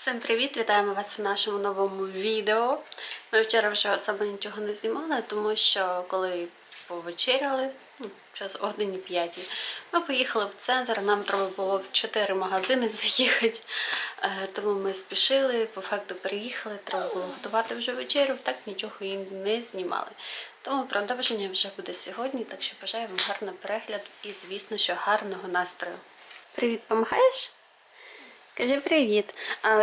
Всім привіт! Вітаємо вас в нашому новому відео. Ми вчора вже особо нічого не знімали, тому що коли повечеряли, ну, час годині п'ятій, ми поїхали в центр. Нам треба було в чотири магазини заїхати. Е, Тому ми спішили, по факту приїхали, треба було готувати вже вечерю, так нічого і не знімали. Тому продовження вже буде сьогодні, так що бажаю вам гарний перегляд і, звісно, що гарного настрою. Привіт, помагаєш? Кажи привіт.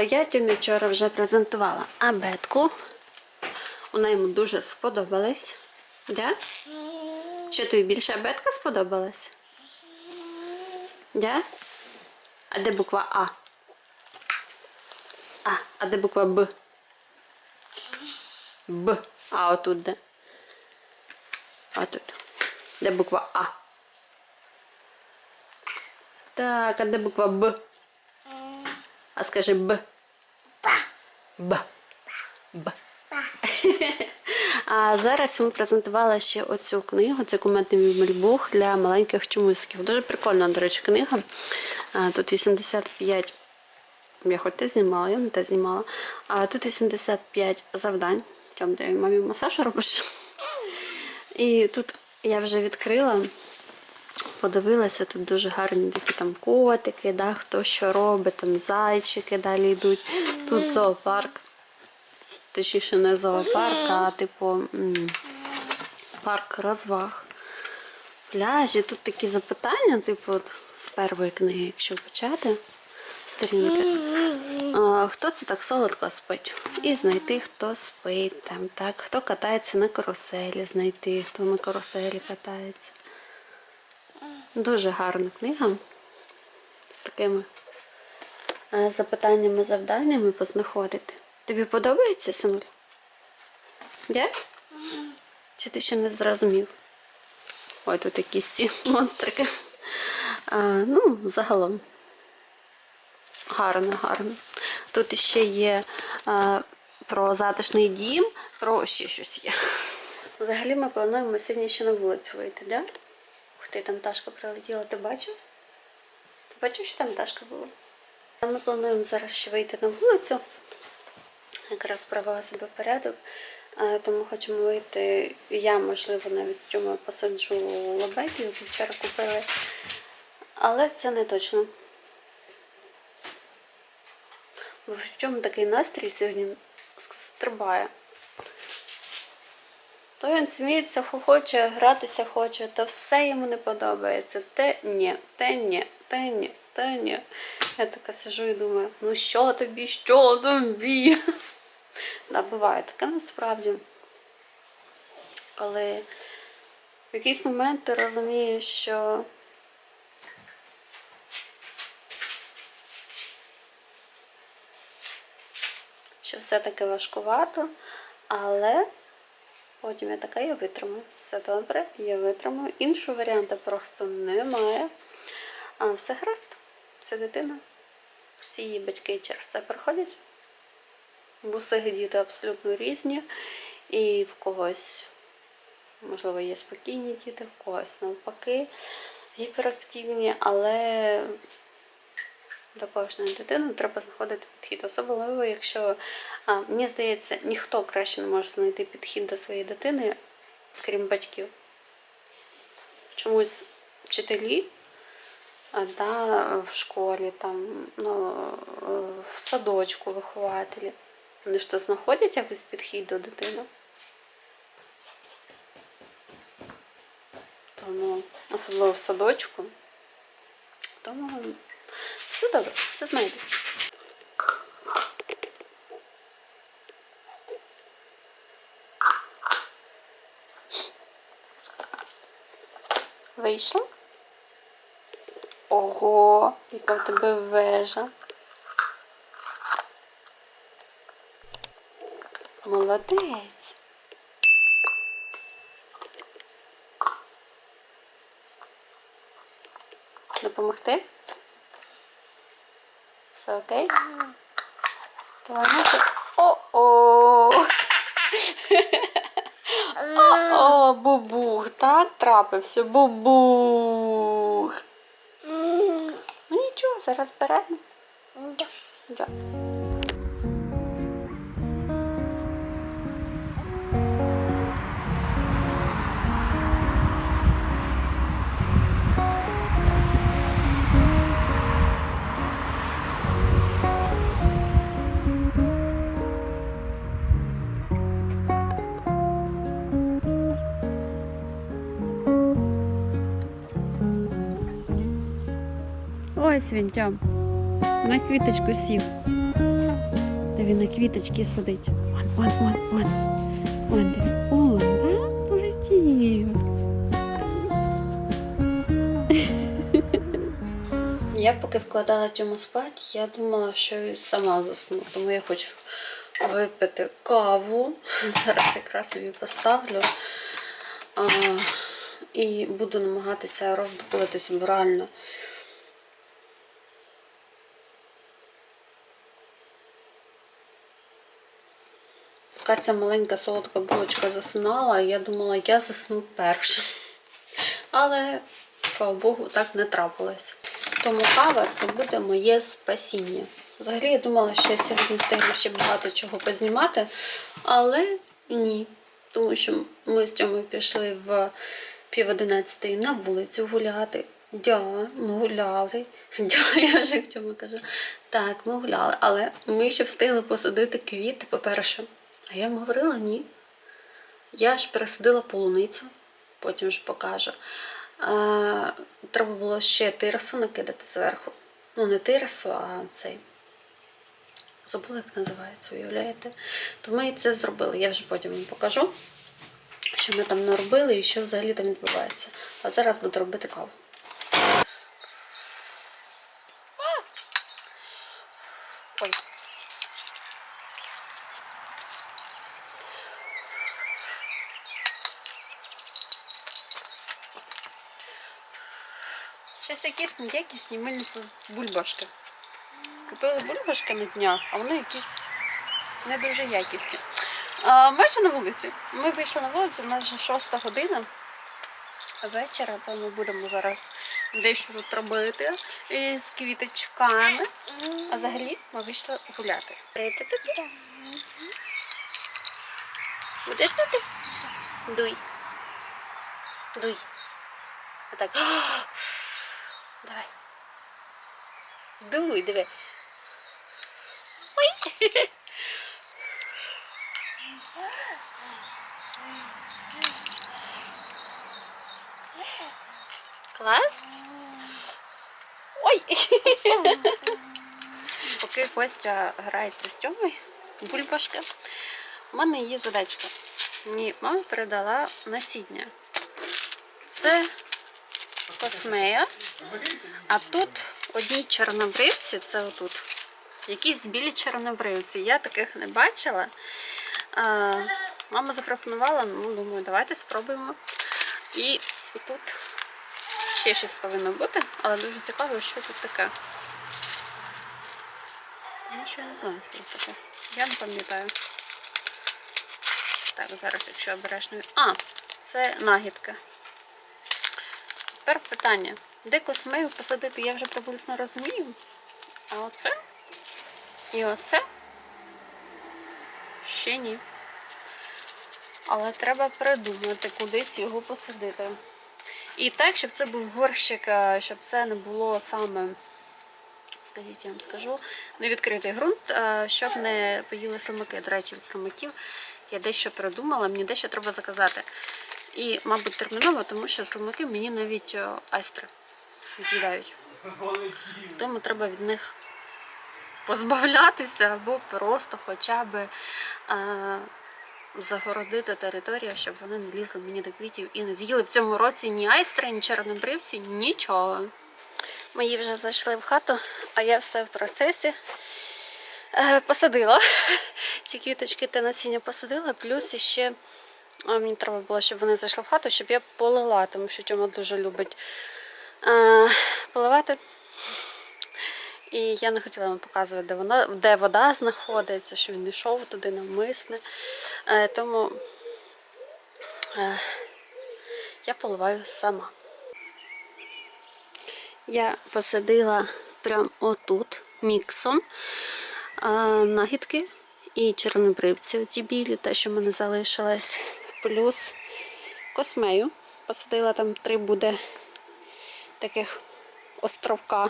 Я тобі вчора вже презентувала абетку. Вона йому дуже сподобалась. Да? Що тобі більше абетка сподобалась? Да? А де буква А? А, а де буква Б? Б. А отут де? А тут. Де буква А? Так, а де буква Б? А скажи Б. Б. Б. А зараз ми презентували ще оцю книгу. Це кумедний мальбух для маленьких чомусків. Дуже прикольна, до речі, книга. Тут 85. Я хоч те знімала, я не те знімала. А тут 85 завдань. Там, де мамі масаж робиш. І тут я вже відкрила подивилася, тут дуже гарні такі там котики, да, хто що робить, там зайчики далі йдуть. Тут зоопарк. Точніше, не зоопарк, а типу парк розваг. Пляжі. Тут такі запитання, типу, от, з першої книги, якщо почати. Сторінки. А, хто це так солодко спить? І знайти, хто спить там, так, хто катається на каруселі, знайти, хто на каруселі катається. Дуже гарна книга з такими е, запитаннями, завданнями познаходити. Тобі подобається, синуль? Де? Чи ти ще не зрозумів? Ой, тут якісь ці монстрики. А, ну, загалом. Гарно, гарно. Тут ще є а, про затишний дім, про ще щось є. Взагалі ми плануємо сьогодні ще на вулицю вийти, да? Ти, там пташка прилетіла, ти бачив? Ти бачив, що там пташка була? Ми плануємо зараз ще вийти на вулицю. Якраз привела себе порядок. Тому хочемо вийти. Я, можливо, навіть з посаджу лабеків, які вчора купили. Але це не точно. В чому такий настрій сьогодні стрибає? То він сміється, хоче, гратися хоче, то все йому не подобається. Те ні, те ні, те ні, те ні. Я така сижу і думаю, ну що тобі, що тобі? Да, буває таке насправді. Коли в якийсь момент ти розумієш, що що все-таки важкувато, але потім я така, я витримаю. Все добре, я витримаю. Іншого варіанту просто немає. А, все гаразд, це дитина. Всі її батьки через це проходять. В усіх діти абсолютно різні. І в когось, можливо, є спокійні діти, в когось навпаки гіперактивні, але до кожної дитини треба знаходити підхід. Особливо, якщо, мені здається, ніхто краще не може знайти підхід до своєї дитини, крім батьків. Чомусь вчителі да, в школі, там, ну, в садочку вихователі. Вони ж то знаходять якийсь підхід до дитини. Тому, особливо в садочку. Тому все добре, все знайдеться. Вийшло? Ого, яка в тебе вежа. Молодець. Допомогти? Ну ти- О-о! О, бубух, так трапився, бубух. Ну нічого, зараз беремо. Да. Він. На квіточку сів. Де він на квіточці сидить. Вон, вон, вон, вон. Вон, диви. Да? полетів. Я поки вкладала Тьому спати, я думала, що сама засну, тому я хочу випити каву. Зараз якраз собі поставлю. А, і буду намагатися роздуплитися, бо реально Поки ця маленька солодка булочка засинала, я думала, я засну перша. Але, слава Богу, так не трапилось. Тому кава це буде моє спасіння. Взагалі я думала, що я сьогодні встигну ще багато чого познімати, але ні. Тому що ми з Тьомою пішли в пів одинадцятої на вулицю гуляти. Дя, ми гуляли. Дя, я вже к чому кажу. Так, ми гуляли, але ми ще встигли посадити квіти, по-перше. А я вам говорила ні. Я ж пересадила полуницю, потім ж покажу. А, треба було ще тирсу накидати зверху. Ну, не тирсу, а цей. Забула, як називається, уявляєте? То ми це зробили. Я вже потім вам покажу, що ми там наробили і що взагалі там відбувається. А зараз буду робити каву. Ой. Щось якісь неякісні мильні бульбашки. Купили бульбашки на днях, а вони якісь не дуже якісні. А, майже на вулиці. Ми вийшли на вулицю, в нас вже шоста година вечора, то ми будемо зараз дещо тут робити з квіточками. А взагалі ми вийшли гуляти. Прийти тут? Будеш тут? Дуй. Дуй. Отак. Давай. Дуй, диви. Ой. Клас? Ой. Поки Костя грається з Тьомою, бульбашка, у мене є задачка. Мені мама передала насіння. Це космея. А тут одні чорнобривці, це отут. Якісь білі чорнобривці. Я таких не бачила. Мама запропонувала, ну, думаю, давайте спробуємо. І тут ще щось повинно бути, але дуже цікаво, що тут таке. Ну, я не знаю, що це таке. Я не пам'ятаю. Так, зараз, якщо обережно. А, це нагідка. Тепер питання. Де космею посадити, я вже приблизно розумію. А оце і оце ще ні. Але треба придумати, кудись його посадити. І так, щоб це був горщик, е, щоб це не було саме, скажіть, я вам скажу, не відкритий ґрунт, е, щоб не поїли слимаки. До речі, від слимаків я дещо придумала, мені дещо треба заказати. І, мабуть, терміново, тому що слимаки мені навіть е, айстри з'їдають. Тому треба від них позбавлятися або просто хоча б е, загородити територію, щоб вони не лізли мені до квітів і не з'їли в цьому році ні айстри, ні чорнобривці, нічого. Мої вже зайшли в хату, а я все в процесі. Е, Посадила. Ці квіточки та насіння посадила, плюс ще а, мені треба було, щоб вони зайшли в хату, щоб я полила, тому що Тьома дуже любить е, поливати. І я не хотіла вам показувати, де вона, де вода знаходиться, що він йшов туди навмисне. Е, тому е, я поливаю сама. Я посадила прямо отут міксом. А, нагідки і чорнобривці, оці білі, те, що в мене залишилось. Плюс космею. Посадила там три буде таких островка.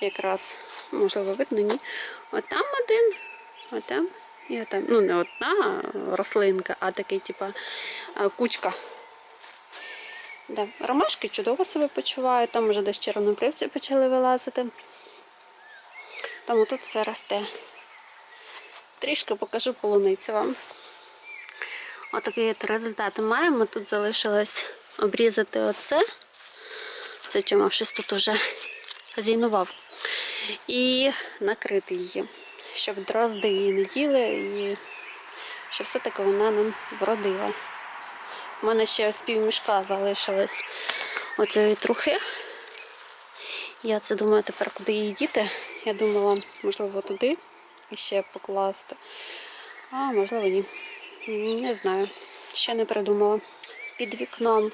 Якраз, можливо, видно, ні. Отам один, отам і отам. Ну, не одна рослинка, а такий, типа, кучка. Да. Ромашки чудово себе почувають, там вже десь чорнобривці почали вилазити. Тому тут все росте. Трішки покажу полуницю вам. Отакий от результат маємо. Тут залишилось обрізати оце. Це чому щось тут уже хазяйнував. І накрити її, щоб дрозди її не їли і щоб все-таки вона нам вродила. У мене ще з півмішка залишилось оцієї трухи. Я це думаю тепер, куди її діти. Я думала, можливо, туди ще покласти. А, можливо, ні. Не знаю. Ще не придумала. Під вікном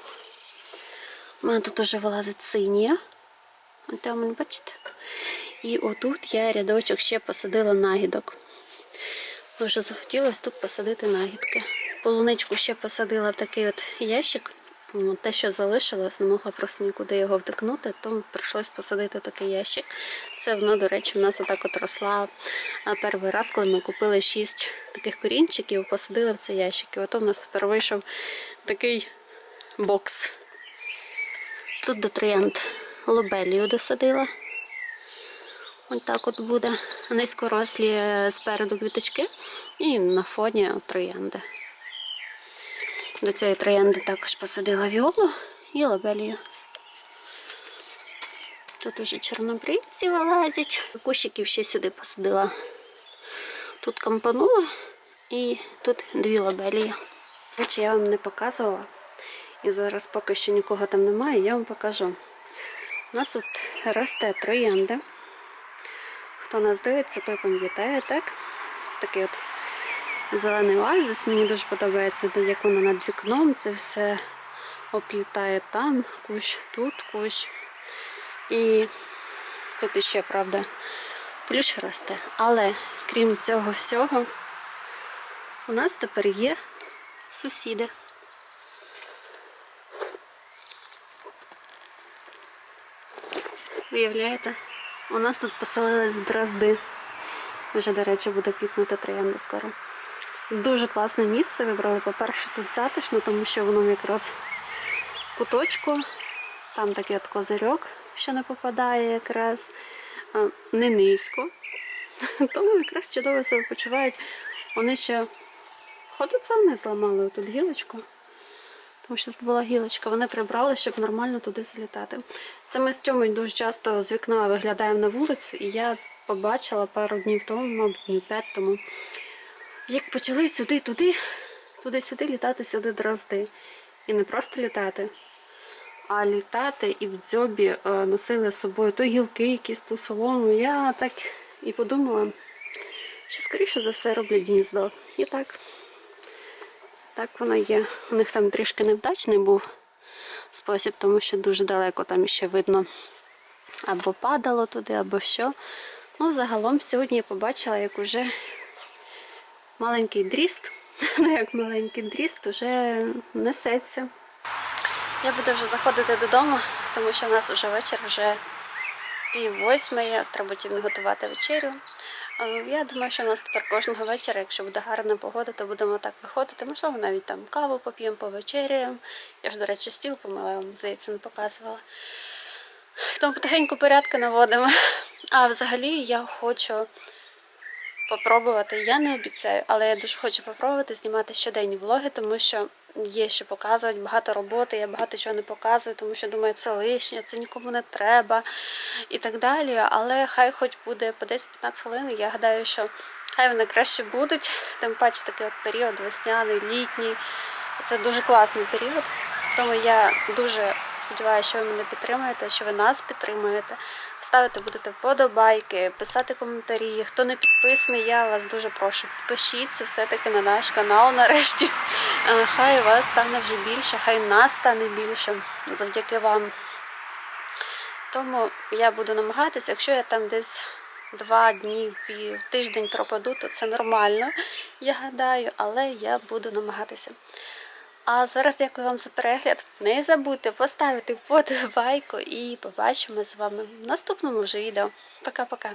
у мене тут уже вилазить синє. Там, бачите? І отут я рядочок ще посадила нагідок. Дуже захотілося тут посадити нагідки. Полуничку ще посадила в такий от ящик. Ну, Те, що залишилось, не могла просто нікуди його вдикнути, тому прийшлось посадити такий ящик. Це воно, до речі, в нас отак от росла перший раз, коли ми купили шість таких корінчиків, посадили в цей ящик. І ото в нас тепер вийшов такий бокс. Тут до троянд лобелію досадила. Ось так от буде. Низькорослі е, спереду квіточки і на фоні троянди. До цієї троянди також посадила віолу і лобелію. Тут уже чорнобривці вилазять. Кущиків ще сюди посадила. Тут кампанула і тут дві лобелії. Речі, я вам не показувала. І зараз поки що нікого там немає, я вам покажу. У нас тут росте троянда. Хто нас дивиться, той пам'ятає, так? Такий от зелений оазис. Мені дуже подобається, де як вона над вікном. Це все оплітає там, кущ, тут кущ. І тут іще, правда, плющ росте. Але крім цього всього, у нас тепер є сусіди. Виявляєте? У нас тут поселились дрозди. Вже, до речі, буде квітнути троянда скоро. Дуже класне місце вибрали. По-перше, тут затишно, тому що воно якраз куточку. Там такий от козирьок, що не попадає якраз не низько. Тому якраз чудово себе почувають. Вони ще ходять самі зламали тут гілочку. Тому що тут була гілочка, вони прибрали, щоб нормально туди залітати. Це ми з Тьомою дуже часто з вікна виглядаємо на вулицю, і я побачила пару днів тому, мабуть, днів п'ять тому, як почали сюди, туди, туди-сюди літати сюди дрозди. І не просто літати, а літати і в дзьобі е, носили з собою то гілки, якісь ту солому. Я так і подумала, що скоріше за все роблять гніздо. І так. Так воно є. У них там трішки невдачний був спосіб, тому що дуже далеко там ще видно або падало туди, або що. Ну, загалом сьогодні я побачила, як уже маленький дріст, ну як маленький дріст, вже несеться. Я буду вже заходити додому, тому що в нас вже вечір, вже пів восьмої, треба тім готувати вечерю. Е, Я думаю, що у нас тепер кожного вечора, якщо буде гарна погода, то будемо так виходити. Можливо, навіть там каву поп'ємо, повечеряємо. Я ж, до речі, стіл помила, вам, здається, не показувала. Тому потихеньку порядки наводимо. А взагалі я хочу попробувати. Я не обіцяю, але я дуже хочу попробувати знімати щоденні влоги, тому що є що показувати, багато роботи, я багато чого не показую, тому що думаю, це лишнє, це нікому не треба і так далі. Але хай хоч буде по 10-15 хвилин. Я гадаю, що хай вони краще будуть. Тим паче такий от період весняний, літній. Це дуже класний період. Тому я дуже сподіваюся, що ви мене підтримуєте, що ви нас підтримуєте. Ставити будете вподобайки, писати коментарі. Хто не підписаний, я вас дуже прошу. Підпишіться все-таки на наш канал нарешті. Хай вас стане вже більше, хай нас стане більше завдяки вам. Тому я буду намагатися, якщо я там десь два дні в тиждень пропаду, то це нормально, я гадаю, але я буду намагатися. А зараз дякую вам за перегляд. Не забудьте поставити вподобайку і побачимо з вами в наступному вже відео. Пока-пока.